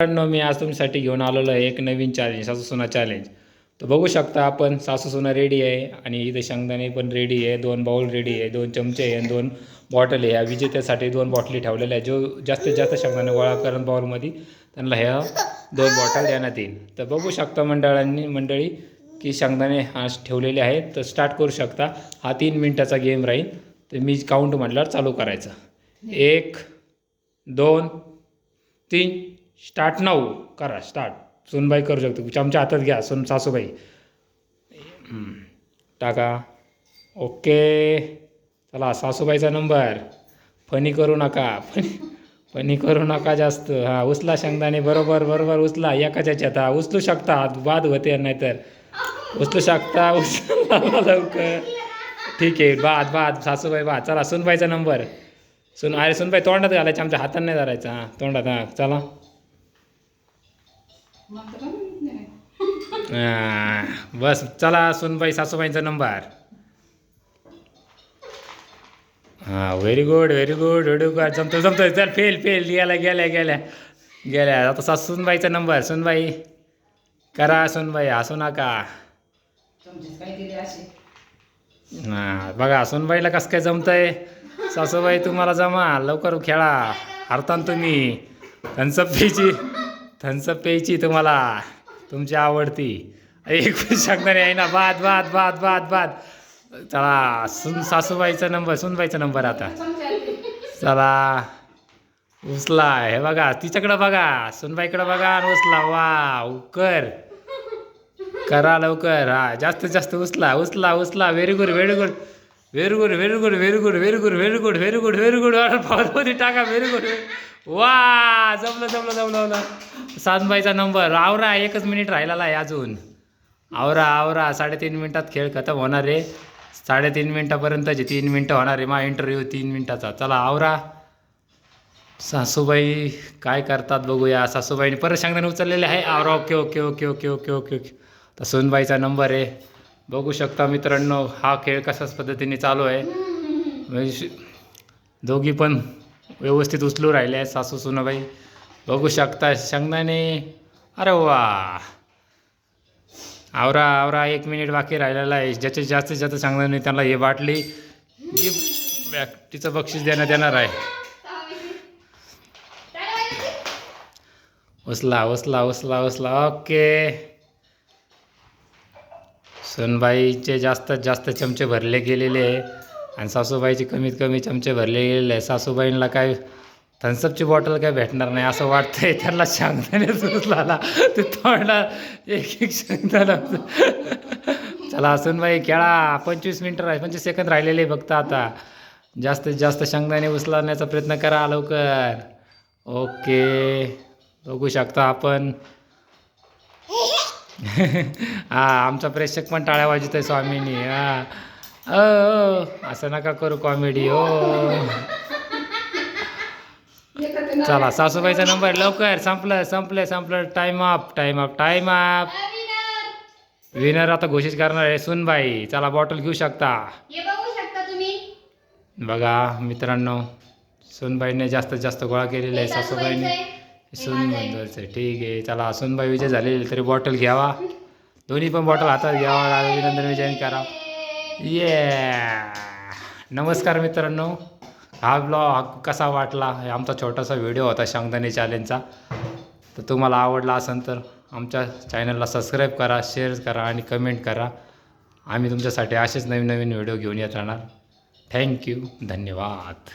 मित्रांनो मी आज तुमच्यासाठी घेऊन आलेलो आहे एक नवीन चॅलेंज सासू सुना चॅलेंज तर बघू शकता आपण सासू सुना रेडी आहे आणि इथे शेंगदाणे पण रेडी आहे दोन बाउल रेडी आहे दोन चमचे आहे आणि दोन बॉटल आहे. या विजेत्यासाठी दोन बॉटली ठेवलेल्या आहे जो जास्तीत जास्त शेंगदाणे गोळा करून बाउलमध्ये त्यांना ह्या दोन बॉटल देण्यात येईल. तर बघू शकता मंडळांनी मंडळी की शेंगदाणे हा ठेवलेले आहेत. तर स्टार्ट करू शकता. हा तीन मिनटाचा गेम राहील. तर मी काउंट म्हटल्यावर चालू करायचा. एक दोन तीन. स्टार्ट नाऊ करा स्टार्ट सुनबाई करू शकतो. चमचा हातात घ्या. सुन सासूबाई. टाका. ओके. चला सासूबाईचा नंबर. फनी करू नका. फनी फनी करू नका जास्त. हां उचला शेंगदाणे. बरोबर बरोबर उचला. एकाच्या ह्याच्यात हा उचलू शकता. बाद होते नाहीतर. उचलू शकता. उचला लवकर. ठीक आहे. बाद बाद. सासूबाई बाद. चला सुनबाईचा नंबर. सुन अरे सुनबाई तोंडात घालायचं. आमच्या हाताने नाही धरायचा. हां तोंडात हां. चला. बस चला सुनबाई सासूबाईंचा नंबर. हां very good very good very good जमतो जमतो चल फेल फेल गेल्या गेल्या गेल्या गेल्या. आता सासू सुनबाईचा नंबर. सुनबाई करा सुनबाई हसू नका. हां बघा सुनबाईला कसं काय जमतंय? सासूबाई तुम्हाला जमा. लवकर खेळा. हरता ना तुम्ही. थन्सअप प्यायची थन्सअप प्यायची तुम्हाला. तुमची आवडती. एक शकणारे आहे ना बाद बाद बाद बाद बाद चला सुन सासूबाईचा नंबर सुनबाईचा नंबर आता. चला. उचला हे बघा तिच्याकडं बघा सुनबाईकडं बघा आणि उचला वा कर. करा लवकर. हा जास्तीत जास्त उचला उचला उचला very good very good very good very good very good very good very good very good very good पावरमध्ये टाका. व्हेरी गुड वा. जमलं जमलं जमलं जमलं. सातबाईचा नंबर. आवरा एकच मिनिट राहिलेला आहे अजून. आवरा आवरा. साडेतीन मिनिटात खेळ खतम होणार आहे. साडेतीन मिनिटापर्यंतचे तीन मिनटं होणार आहे. मा इंटरव्ह्यू तीन मिनिटाचा. चला आवरा. सासूबाई काय करतात बघूया. सासूबाईने परत शेंगदाणे उचललेले आहे. आवरा okay okay okay okay okay okay okay तर सोनबाईचा नंबर आहे. बघू शकता मित्रांनो हा खेळ कशाच पद्धतीने चालू आहे? म्हणजे दोघी पण व्यवस्थित उचलू राहिले आहेत सासू सुनाबाई. बघू शकता शंगदाने अरे वा. आवरा आवरा एक मिनिट बाकी राहिलेला आहे. ज्याचे जास्तीत जास्त शंगदाने त्यांना हे बाटली जी व्यक्तीचं बक्षीस देण्यात येणार आहे. उचला उचला उचला उचला ओके. सोनबाईचे जास्तीत जास्त चमचे भरले गेलेले. आहे आणि सासूबाईचे कमीत कमी चमचे भरले गेलेले आहे सासूबाईंना काय थन्सअपची बॉटल काय भेटणार नाही असं वाटतंय. त्यांना शांगदाने उचलाला ते तोंडा एक एक शेंगदाणा चला असून बाई खेळा. पंचवीस मिनटं राहिले. पंचवीस सेकंद राहिलेले बघता फक्त आता. जास्तीत जास्त शेंगदाणे उचलण्याचा प्रयत्न करा लवकर. ओके. बघू शकता आपण. हा आमचा प्रेक्षक पण टाळ्या वाजत आहे स्वामींनी. हा. असं नका करू कॉमेडी हो. चला सासूबाईचा नंबर लवकर. संपलं संपलं संपलं. Time up time up time up winner आता घोषित करणार आहे सुनबाई. चला बॉटल घेऊ शकता. बघू शकता तुम्ही. बघा मित्रांनो सुनबाईने जास्तीत जास्त गोळा केलेला आहे सासूबाईने. सून म्हणतोय ठीक आहे. चला सुनबाई विजय झालेली तरी बॉटल घ्यावा. दोन्ही पण बॉटल हातात घ्यावा. अभिनंदन विजयन करा. ये नमस्कार मित्रांनो. हा ब्लॉग कसा वाटला? हे आमचा छोटासा व्हिडिओ होता शेंगदाणे चॅलेंजचा तर तुम्हाला आवडला असेल तर आमच्या चॅनलला सबस्क्राईब करा शेअर करा आणि कमेंट करा. आम्ही तुमच्यासाठी असेच नवीन नवीन व्हिडिओ घेऊन येत राहणार. थँक्यू धन्यवाद.